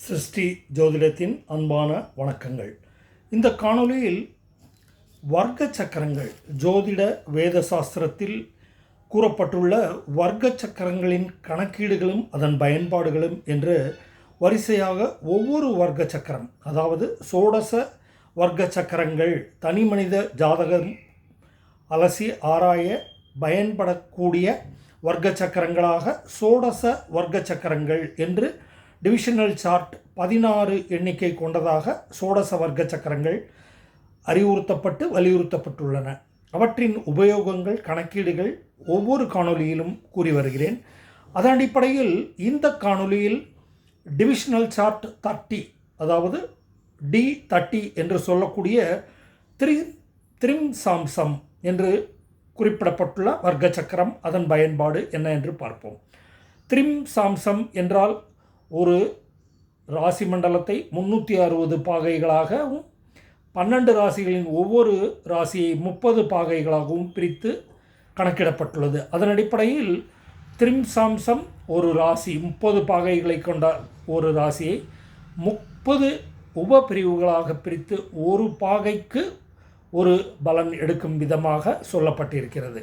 சிருஷ்டி ஜோதிடத்தின் அன்பான வணக்கங்கள். இந்த காணொளியில் வர்க்க சக்கரங்கள் ஜோதிட வேத சாஸ்திரத்தில் கூறப்பட்டுள்ள வர்க்க சக்கரங்களின் கணக்கீடுகளும் அதன் பயன்பாடுகளும் என்று வரிசையாக ஒவ்வொரு வர்க்க சக்கரம் அதாவது சோடச வர்க்க சக்கரங்கள் தனி மனித ஜாதகம் அலசி ஆராய பயன்படக்கூடிய வர்க்க சக்கரங்களாக சோடச வர்க்க சக்கரங்கள் என்று டிவிஷனல் சார்ட் பதினாறு எண்ணிக்கை கொண்டதாக சோடச வர்க்க சக்கரங்கள் அறிவுறுத்தப்பட்டு வலியுறுத்தப்பட்டுள்ளன. அவற்றின் உபயோகங்கள் கணக்கீடுகள் ஒவ்வொரு காணொளியிலும் கூறி வருகிறேன். அதன் அடிப்படையில் இந்த காணொளியில் டிவிஷனல் சார்ட் தர்ட்டி அதாவது டி தர்ட்டி என்று சொல்லக்கூடிய த்ரி த்ரிம் சாம்சம் என்று குறிப்பிடப்பட்டுள்ள வர்க்க சக்கரம் அதன் பயன்பாடு என்ன என்று பார்ப்போம். த்ரிம் சாம்சம் என்றால் ஒரு ராசி மண்டலத்தை முன்னூற்றி அறுபது பாகைகளாகவும் பன்னெண்டு ராசிகளின் ஒவ்வொரு ராசியை முப்பது பாகைகளாகவும் பிரித்து கணக்கிடப்பட்டுள்ளது. அதன் அடிப்படையில் திரிம்சாம்சம் ஒரு ராசி முப்பது பாகைகளை கொண்ட ஒரு ராசியை முப்பது உப பிரிவுகளாக பிரித்து ஒரு பாகைக்கு ஒரு பலன் எடுக்கும் விதமாக சொல்லப்பட்டிருக்கிறது.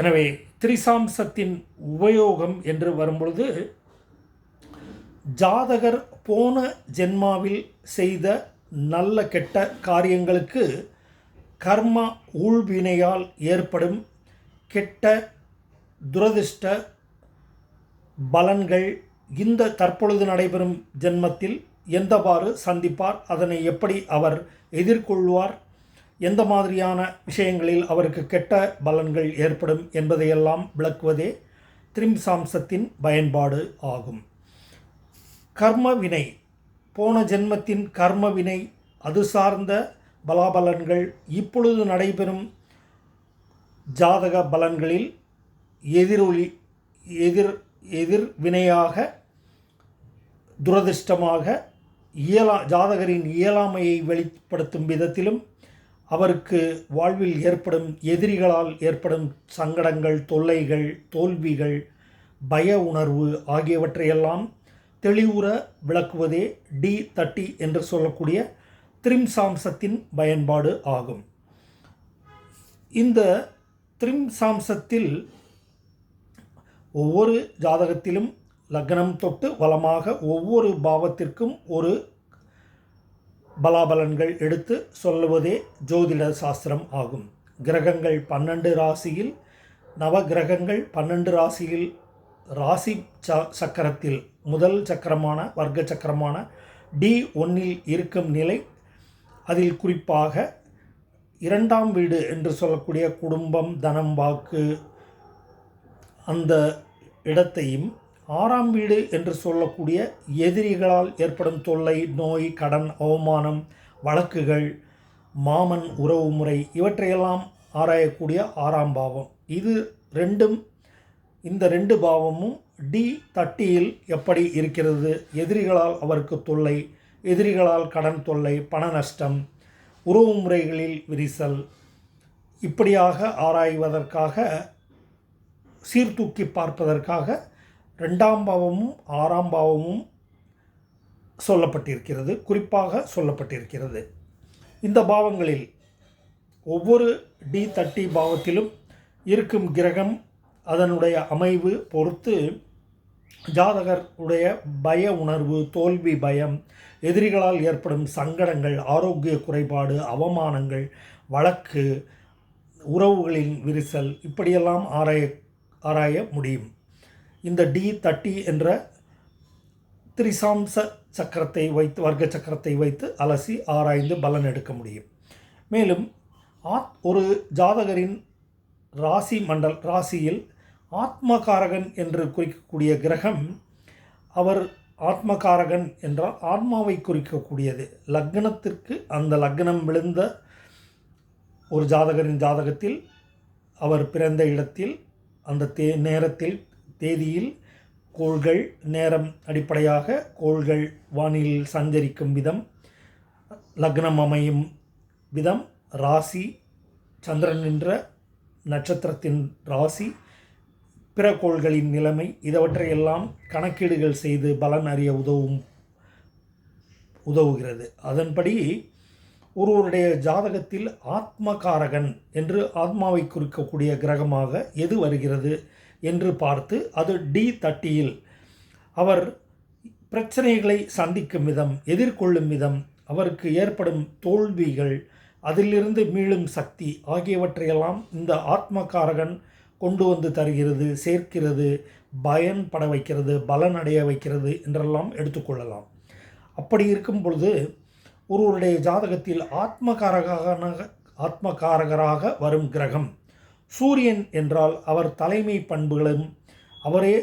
எனவே திரிசாம்சத்தின் உபயோகம் என்று வரும்பொழுது ஜாதகர் போன ஜென்மாவில் செய்த நல்ல கெட்ட காரியங்களுக்கு கர்ம ஊழ்வினையால் ஏற்படும் கெட்ட துரதிர்ஷ்ட பலன்கள் இந்த தற்பொழுது நடைபெறும் ஜென்மத்தில் எந்தவாறு சந்திப்பார் அதனை எப்படி அவர் எதிர்கொள்வார் எந்த மாதிரியான விஷயங்களில் அவருக்கு கெட்ட பலன்கள் ஏற்படும் என்பதையெல்லாம் விளக்குவதே திரிம்சாம்சத்தின் பயன்பாடு ஆகும். கர்ம வினை போன ஜென்மத்தின் கர்ம வினை அது சார்ந்த பலாபலன்கள் இப்பொழுது நடைபெறும் ஜாதக பலன்களில் எதிரொலி எதிர் எதிர்வினையாக துரதிருஷ்டமாக துரதிர்ஷ்டமாக இயலா ஜாதகரின் இயலாமையை வெளிப்படுத்தும் விதத்திலும் அவருக்கு வாழ்வில் ஏற்படும் எதிரிகளால் ஏற்படும் சங்கடங்கள் தொல்லைகள் தோல்விகள் பய உணர்வு ஆகியவற்றையெல்லாம் தெளிவுற விளக்குவதே டி தட்டி என்று சொல்லக்கூடிய திரிம்சாம்சத்தின் பயன்பாடு ஆகும். இந்த திரிம்சாம்சத்தில் ஒவ்வொரு ஜாதகத்திலும் லக்னம் தொட்டு வளமாக ஒவ்வொரு பாவத்திற்கும் ஒரு பலாபலன்கள் எடுத்து சொல்லுவதே ஜோதிட சாஸ்திரம் ஆகும். கிரகங்கள் பன்னெண்டு ராசியில் நவ கிரகங்கள் பன்னெண்டு ராசியில் ராசி ச சக்கரத்தில் முதல் சக்கரமான வர்க்க சக்கரமான டி ஒன்னில் இருக்கும் நிலை அதில் குறிப்பாக இரண்டாம் வீடு என்று சொல்லக்கூடிய குடும்பம் தனம் வாக்கு அந்த இடத்தையும் ஆறாம் வீடு என்று சொல்லக்கூடிய எதிரிகளால் ஏற்படும் தொல்லை நோய் கடன் அவமானம் வழக்குகள் மாமன் உறவு முறை இவற்றையெல்லாம் ஆராயக்கூடிய ஆறாம் பாவம். இது ரெண்டும் இந்த ரெண்டு பாவமும் டி தட்டியில் எப்படி இருக்கிறது? எதிரிகளால் அவருக்கு தொல்லை எதிரிகளால் கடன் தொல்லை பண நஷ்டம் உறவு முறைகளில் விரிசல். இப்படியாக ஆராய்வதற்காக சீர்தூக்கி பார்ப்பதற்காக ரெண்டாம் பாவமும் ஆறாம் பாவமும் சொல்லப்பட்டிருக்கிறது குறிப்பாக சொல்லப்பட்டிருக்கிறது. இந்த பாவங்களில் ஒவ்வொரு டி தட்டி பாவத்திலும் இருக்கும் கிரகம் அதனுடைய அமைவு பொறுத்து ஜாதகருடைய பய உணர்வு தோல்வி பயம் எதிரிகளால் ஏற்படும் சங்கடங்கள் ஆரோக்கிய குறைபாடு அவமானங்கள் வழக்கு உறவுகளின் விரிசல் இப்படியெல்லாம் ஆராய ஆராய முடியும். இந்த டி தட்டி என்ற திரிசாம்ச சக்கரத்தை வைத்து வர்க்க சக்கரத்தை வைத்து அலசி ஆராய்ந்து பலன் எடுக்க முடியும். மேலும் ஆத் ஒரு ஜாதகரின் ராசி மண்டல் ராசியில் ஆத்மகாரகன் என்று குறிக்கக்கூடிய கிரகம் அவர் ஆத்மகாரகன் என்றால் ஆத்மாவை குறிக்கக்கூடியது. லக்னத்திற்கு அந்த லக்னம் விழுந்த ஒரு ஜாதகரின் ஜாதகத்தில் அவர் பிறந்த இடத்தில் அந்த தே நேரத்தில் தேதியில் கோள்கள் நேரம் அடிப்படையாக கோள்கள் வானில் சஞ்சரிக்கும் விதம் லக்னம் அமையும் விதம் ராசி சந்திரன் என்ற நட்சத்திரத்தின் ராசி பிற கோள்களின் நிலைமை இதவற்றையெல்லாம் கணக்கீடுகள் செய்து பலன் அறிய உதவும் உதவுகிறது. அதன்படி ஒருவருடைய ஜாதகத்தில் ஆத்மகாரகன் என்று ஆத்மாவை குறிக்கக்கூடிய கிரகமாக எது வருகிறது என்று பார்த்து அது டி தட்டியில் அவர் பிரச்சனைகளை சந்திக்கும் விதம் எதிர்கொள்ளும் விதம் அவருக்கு ஏற்படும் தோல்விகள் அதிலிருந்து மீளும் சக்தி ஆகியவற்றையெல்லாம் இந்த ஆத்மகாரகன் கொண்டு வந்து தருகிறது சேர்க்கிறது பயன்பட வைக்கிறது பலன் அடைய வைக்கிறது என்றெல்லாம் எடுத்துக்கொள்ளலாம். அப்படி இருக்கும் பொழுது ஒருவருடைய ஜாதகத்தில் ஆத்மகாரகனாக ஆத்மகாரகராக வரும் கிரகம் சூரியன் என்றால் அவர் தலைமை பண்புகளும் அவரே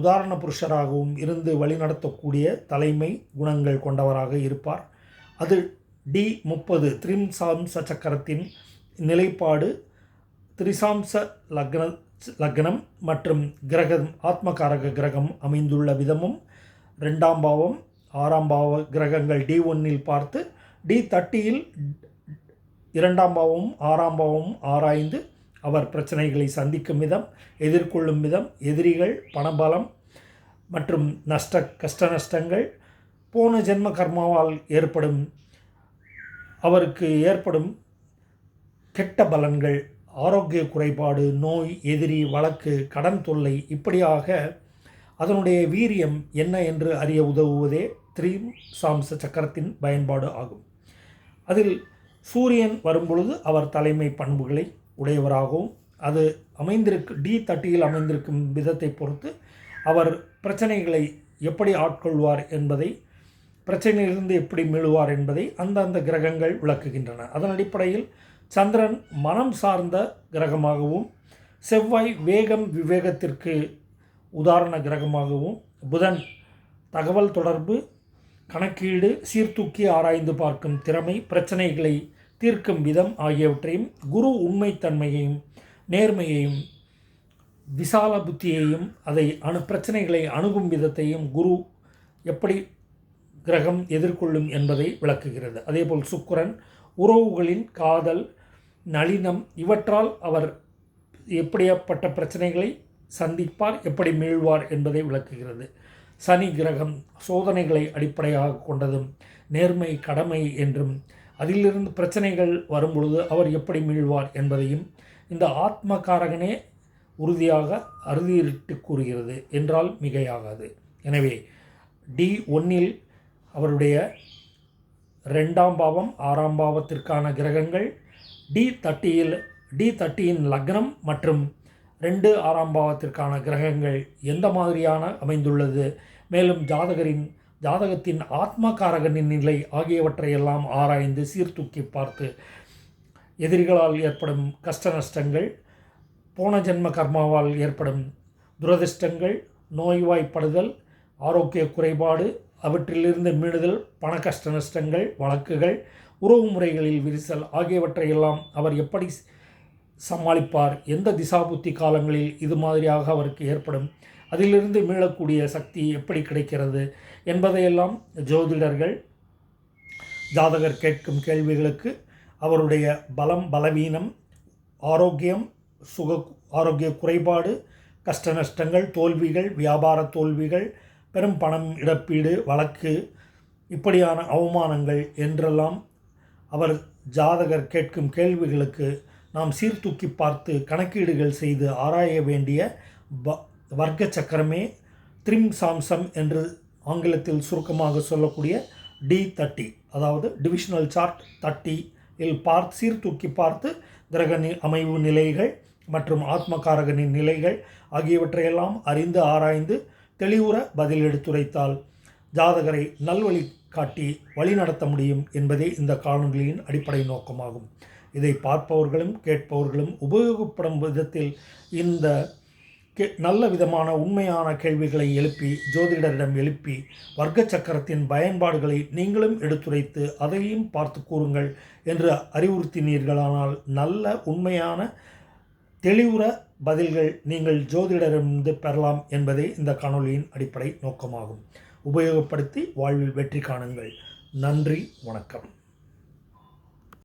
உதாரண புருஷராகவும் இருந்து வழிநடத்தக்கூடிய தலைமை குணங்கள் கொண்டவராக இருப்பார். அது டி முப்பது திரிம்சாம்ச சக்கரத்தின் நிலைப்பாடு திரிசாம்ச லக்ன லக்னம் மற்றும் கிரகம் ஆத்மகாரக கிரகம் அமைந்துள்ள விதமும் ரெண்டாம் பாவம் ஆறாம் பாவ கிரகங்கள் டி ஒன்னில் பார்த்து டி தட்டியில் இரண்டாம் பாவமும் ஆறாம் பாவமும் ஆராய்ந்து அவர் பிரச்சனைகளை சந்திக்கும் விதம் எதிர்கொள்ளும் விதம் எதிரிகள் பணபலம் மற்றும் நஷ்ட கஷ்ட நஷ்டங்கள் போன ஜென்ம கர்மாவால் ஏற்படும் அவருக்கு ஏற்படும் கெட்ட பலன்கள் ஆரோக்கிய குறைபாடு நோய் எதிரி வழக்கு கடன் தொல்லை இப்படியாக அதனுடைய வீரியம் என்ன என்று அறிய உதவுவதே த்ரீ சாம்ச சக்கரத்தின் பயன்பாடு ஆகும். அதில் சூரியன் வரும்பொழுது அவர் தலைமை பண்புகளை உடையவராகவும் அது அமைந்திருக்கு டி தட்டியில் அமைந்திருக்கும் விதத்தை பொறுத்து அவர் பிரச்சனைகளை எப்படி ஆட்கொள்வார் என்பதை பிரச்சனையிலிருந்து எப்படி மீளுவார் என்பதை அந்தந்த கிரகங்கள் விளக்குகின்றன. அதன் அடிப்படையில் சந்திரன் மனம் சார்ந்த கிரகமாகவும் செவ்வாய் வேகம் விவேகத்திற்கு உதாரண கிரகமாகவும் புதன் தகவல் தொடர்பு கணக்கீடு சீர்தூக்கி ஆராய்ந்து பார்க்கும் திறமை பிரச்சனைகளை தீர்க்கும் விதம் ஆகியவற்றையும் குரு உண்மைத்தன்மையையும் நேர்மையையும் விசால புத்தியையும் அதை அணு பிரச்சனைகளை அணுகும் விதத்தையும் குரு எப்படி கிரகம் எதிர்கொள்ளும் என்பதை விளக்குகிறது. அதேபோல் சுக்கரன் உறவுகளின் காதல் நளினம் இவற்றால் அவர் எப்படியாப்பட்ட பிரச்சனைகளை சந்திப்பார் எப்படி மீழ்வார் என்பதை விளக்குகிறது. சனி கிரகம் சோதனைகளை அடிப்படையாக கொண்டதும் நேர்மை கடமை என்றும் அதிலிருந்து பிரச்சனைகள் வரும்பொழுது அவர் எப்படி மீழ்வார் என்பதையும் இந்த ஆத்மகாரகனே உறுதியாக அறுதியிட்டு கூறுகிறது என்றால் மிகையாகாது. எனவே டி ஒன்னில் அவருடைய ரெண்டாம் பாவம் ஆறாம் பாவத்திற்கான கிரகங்கள் டி தட்டியில் டி தட்டியின் லக்னம் மற்றும் ரெண்டு ஆறாம் பாவத்திற்கான கிரகங்கள் எந்த மாதிரியான அமைந்துள்ளது? மேலும் ஜாதகரின் ஜாதகத்தின் ஆத்மகாரகனின் நிலை ஆகியவற்றையெல்லாம் ஆராய்ந்து சீர்தூக்கி பார்த்து எதிரிகளால் ஏற்படும் கஷ்ட நஷ்டங்கள் போன ஜென்ம கர்மாவால் ஏற்படும் துரதிர்ஷ்டங்கள் நோய்வாய்ப்படுதல் ஆரோக்கிய குறைபாடு அவற்றிலிருந்து மீடுதல் பண கஷ்ட நஷ்டங்கள் வழக்குகள் உறவு முறைகளில் விரிசல் ஆகியவற்றையெல்லாம் அவர் எப்படி சமாளிப்பார்? எந்த திசாபுத்தி காலங்களில் இது மாதிரியாக அவருக்கு ஏற்படும்? அதிலிருந்து மீளக்கூடிய சக்தி எப்படி கிடைக்கிறது? என்பதையெல்லாம் ஜோதிடர்கள் ஜாதகர் கேட்கும் கேள்விகளுக்கு அவருடைய பலம் பலவீனம் ஆரோக்கியம் சுக ஆரோக்கிய குறைபாடு கஷ்ட நஷ்டங்கள் தோல்விகள் வியாபார தோல்விகள் பெரும் பணம் இழப்பீடு வழக்கு இப்படியான அவமானங்கள் என்றெல்லாம் அவர் ஜாதகர் கேட்கும் கேள்விகளுக்கு நாம் சீர்தூக்கி பார்த்து கணக்கீடுகள் செய்து ஆராய வேண்டிய வ வர்க்க சக்கரமே த்ரிம் சாம்சம் என்று ஆங்கிலத்தில் சுருக்கமாக சொல்லக்கூடிய டி தட்டி அதாவது டிவிஷனல் சார்ட் தட்டி இல் பார்த்து சீர்தூக்கி பார்த்து கிரக நி அமைவு நிலைகள் மற்றும் ஆத்மகாரகனின் நிலைகள் ஆகியவற்றையெல்லாம் அறிந்து ஆராய்ந்து தெளிவுற பதில் எடுத்துரைத்தால் ஜாதகரை நல்வழி காட்டி வழிநடத்த முடியும் என்பதே இந்த காணொலியின் அடிப்படை நோக்கமாகும். இதை பார்ப்பவர்களும் கேட்பவர்களும் உபயோகப்படும் விதத்தில் இந்த கே நல்ல விதமான உண்மையான கேள்விகளை எழுப்பி ஜோதிடரிடம் எழுப்பி வர்க்க சக்கரத்தின் பயன்பாடுகளை நீங்களும் எடுத்துரைத்து அதையும் பார்த்து கூறுங்கள் என்று அறிவுறுத்தினீர்களானால் நல்ல உண்மையான தெளிவுற பதில்கள் நீங்கள் ஜோதிடரிடமிருந்து பெறலாம் என்பதே இந்த காணொலியின் அடிப்படை நோக்கமாகும். உபயோகப்படுத்தி வாழ்வில் வெற்றி காணுங்கள். நன்றி வணக்கம்.